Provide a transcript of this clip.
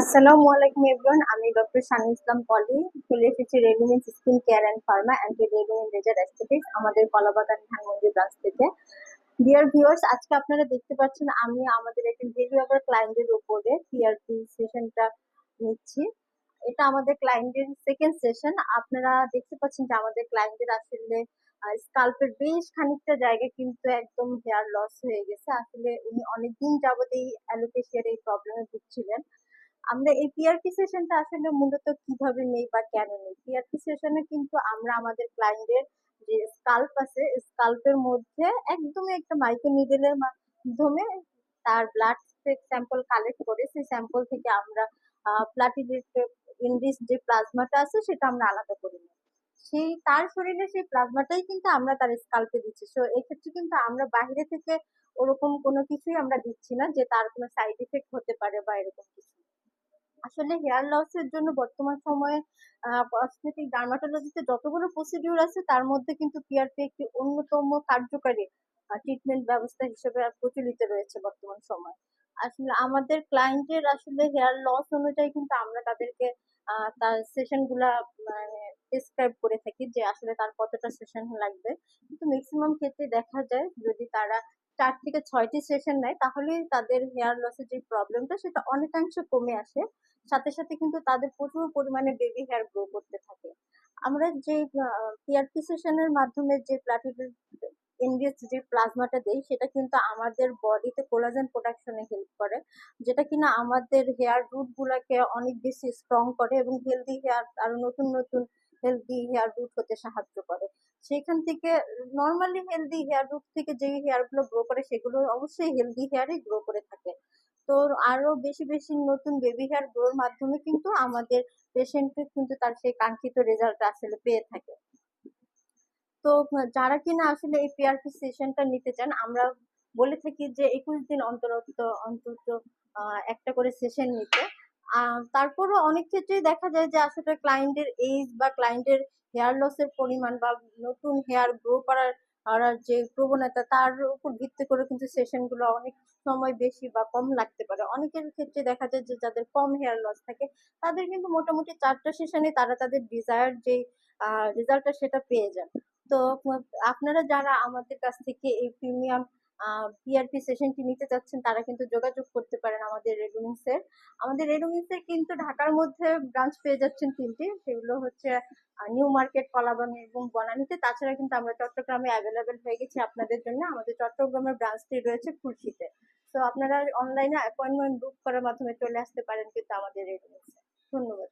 আসসালামু আলাইকুম এভরিওয়ান আমি ডক্টর শানি ইসলাম পলি চলে এসেছি রেডিমেন্ট skin care and pharma and রেডিমেন্ট laser aesthetics আমাদের কলাবাগান ধানমন্ডি ব্রাঞ্চ থেকে। ডিয়ার ভিউয়ার্স আজকে আপনারা দেখতে পাচ্ছেন আমি আমাদের একজন ভ্যালুয়েবল ক্লায়েন্টের উপরে পিআরপি সেশনটা নিচ্ছি। এটা আমাদের ক্লায়েন্টের সেকেন্ড সেশন আপনারা দেখতে পাচ্ছেন যে আমাদের ক্লায়েন্টের আসলে স্কাল্পের বেশ খানিকটা জায়গা কিন্তু একদম হেয়ার লস হয়ে গেছে। আসলে উনি অনেকদিন যাবত এই অ্যালোপেশিয়ার এই প্রবলেমে ভুগছিলেন। আমরা এই পিআরপি সেশনটা আসলে মূলত কীভাবে নেই বা কেন নেই? পিআরপি সেশনে কিন্তু আমরা আমাদের ক্লায়েন্টের যে স্কাল্প আছে স্কাল্পের মধ্যে একদমই একটা মাইক্রো নিডেলের মাধ্যমে তার ব্লাড স্যাম্পল কালেক্ট করে, সেই স্যাম্পল থেকে আমরা প্লাটিলেট ইনরিচ যে প্লাজমাটা আছে সেটা আমরা আলাদা করে নিই। সেই, তার শরীরে সেই প্লাজমাটাই কিন্তু আমরা তার স্কাল্পে দিচ্ছি। সো এক্ষেত্রে কিন্তু আমরা বাইরে থেকে ওরকম কোনো কিছুই আমরা দিচ্ছি না যে তার কোনো সাইড এফেক্ট হতে পারে বা এরকম কিছু। আসলে হেয়ার লসের জন্য বর্তমান সময়ে কসমেটিক ডার্মাটোলজিতে যতগুলো প্রসিডিউর আছে, তার মধ্যে কিন্তু পিআরপি একটি অন্যতম কার্যকারী ট্রিটমেন্ট ব্যবস্থা হিসেবে প্রচলিত রয়েছে বর্তমান সময়। আসলে আমাদের ক্লায়েন্টের আসলে হেয়ার লস অনুযায়ী কিন্তু আমরা তাদেরকে তার সেশনগুলা মানে প্রেসক্রাইব করে থাকি যে আসলে তার কতটা সেশন লাগবে। কিন্তু ম্যাক্সিমাম ক্ষেত্রে দেখা যায়, যদি তারা চার থেকে ছয়টি সেশন নেয় তাহলে তাদের হেয়ার লসের যে প্রবলেমটা সেটা অনেকাংশে কমে আসে। সাথে সাথে কিন্তু তাদের প্রচুর পরিমাণে বেবি হেয়ার গ্রো করতে থাকে। আমরা যে পিআরপি সেশনের মাধ্যমে যে প্লাটিলেট এনগেজ যে প্লাজমাটা দেই, সেটা কিন্তু আমাদের বডিতে কোলাজেন প্রোডাকশনে হেল্প করে, যেটা কিনা আমাদের হেয়ার রুট গুলাকে অনেক বেশি স্ট্রং করে এবং হেলদি হেয়ার আরও নতুন নতুন হেলদি হেয়ার রুট হতে সাহায্য করে। সেখান থেকে নর্মালি হেলদি হেয়ার রুট থেকে যে হেয়ারগুলো গ্রো করে, সেগুলো অবশ্যই হেলদি হেয়ারই গ্রো করে থাকে। তো আরও বেশি বেশি নতুন বেবি হেয়ার গ্রোর মাধ্যমে কিন্তু আমাদের পেশেন্টের কিন্তু তার সেই কাঙ্ক্ষিত রেজাল্ট আসলে পেয়ে থাকে। তো যারা কিনা আসলে এই পিআরপি সেশনটা নিতে চান, আমরা বলে থাকি যে একুশ দিন অন্তর অন্তত একটা করে সেশন নিতে। তারপরও অনেক ক্ষেত্রেই দেখা যায় যে আসলে ক্লায়েন্টের এজ বা ক্লায়েন্টের হেয়ার লসের পরিমাণ বা নতুন হেয়ার গ্রো করার আর যে প্রবণতা তার উপর ভিত্তি করে কিন্তু সেশনগুলো অনেক সময় বেশি বা কম লাগতে পারে। অনেকের ক্ষেত্রে দেখা যায় যে যাদের কম হেয়ার লস থাকে, তাদের কিন্তু মোটামুটি চারটা সেশনে তারা তাদের ডিজায়ার যে রেজাল্টটা সেটা পেয়ে যান। তো আপনারা যারা আমাদের কাছ থেকে এই প্রিমিয়াম পিআরপি সেশনটি নিতে চাচ্ছেন তারা কিন্তু যোগাযোগ করতে পারেন আমাদের রেডুমিন্সের আমাদের রেডুমিন্সের কিন্তু ঢাকার মধ্যে ব্রাঞ্চ পেয়ে যাচ্ছেন তিনটি। সেগুলো হচ্ছে নিউ মার্কেট কলাবাগান এবং বনানীতে তাছাড়া কিন্তু আমরা চট্টগ্রামে অ্যাভেলেবেল হয়ে গেছি আপনাদের জন্য। আমাদের চট্টগ্রামের ব্রাঞ্চটি রয়েছে খুলশিতে তো আপনারা অনলাইনে অ্যাপয়েন্টমেন্ট বুক করার মাধ্যমে চলে আসতে পারেন কিন্তু আমাদের রেডুমিন্সে ধন্যবাদ